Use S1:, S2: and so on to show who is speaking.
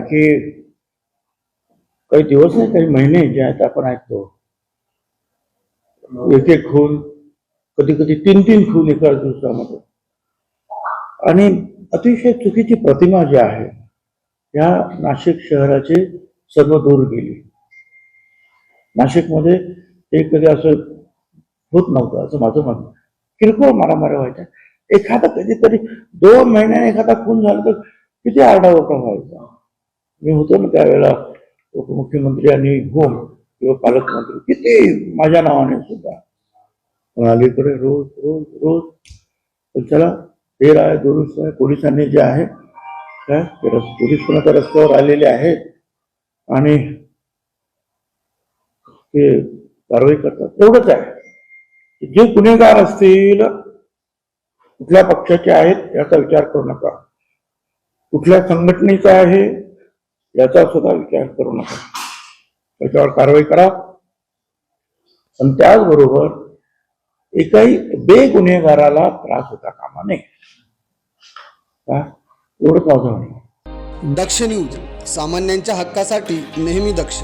S1: की काही दिवस नाही काही महिने जे आहेत आपण ऐकतो. एक एक खून कधी कधी तीन तीन खून एका दिवसामध्ये. आणि अतिशय चुकीची प्रतिमा जी आहे या नाशिक शहराची सर्व दूर गेली. नाशिकमध्ये ते कधी असं होत नव्हतं असं माझं म्हणणं किरकोळ मारामाऱ्या व्हायच्या. एखादा कधीतरी दोन महिन्याने एखादा खून झाला तर किती आरडाओरडा व्हायचा. मी होतो ना त्यावेळेला उपमुख्यमंत्री आणि होम किंवा पालकमंत्री. किती माझ्या नावाने सुद्धा. पण अलीकडे रोज रोज रोज. चला तेर आहे दुरुस्त आहे. पोलिसांनी जे आहे काय? पोलीस पण आता रस्त्यावर आलेले आहेत. आणि ते कारवाई करतात. एवढंच आहे. जे गुन्हेगार असतील कुठल्या पक्षाचे आहेत याचा विचार करू नका. कुठल्या संघटनेचा आहे याचा सुद्धा विचार करू नका. त्याच्यावर कारवाई करा. पण त्याचबरोबर एकाही बेगुन्हेगाराला त्रास होता कामा नये. का माझं
S2: दक्ष न्यूज सामान्यांच्या हक्कासाठी नेहमी दक्ष.